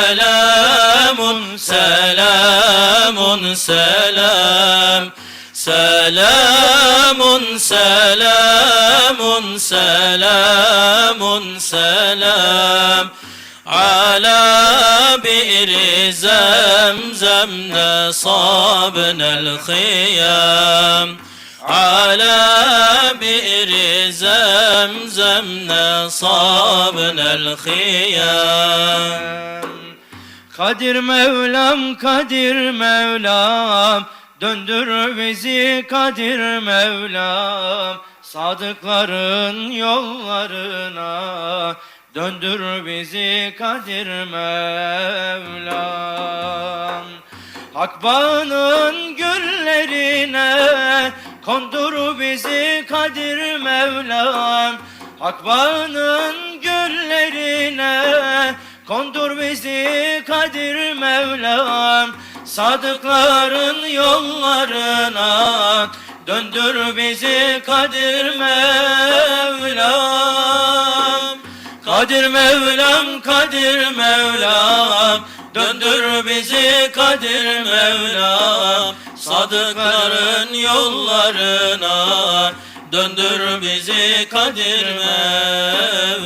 سلام سلام سلام. سلام سلام سلام سلام. على بئر زمزم نصابنا الخيام. على بئر زمزم نصابنا الخيام. Kadir Mevlam, Kadir Mevlam Döndür bizi Kadir Mevlam. Sadıkların yollarına Döndür bizi Kadir Mevlam. Hakbanın güllerine Kondur bizi Kadir Mevlam. Hakbanın güllerine Kondur bizi Kadir Mevlam Sadıkların yollarına. Döndür bizi Kadir Mevlam Kadir Mevlam, Kadir Mevlam. Döndür bizi Kadir Mevlam Sadıkların yollarına. Döndür bizi Kadir Mevlam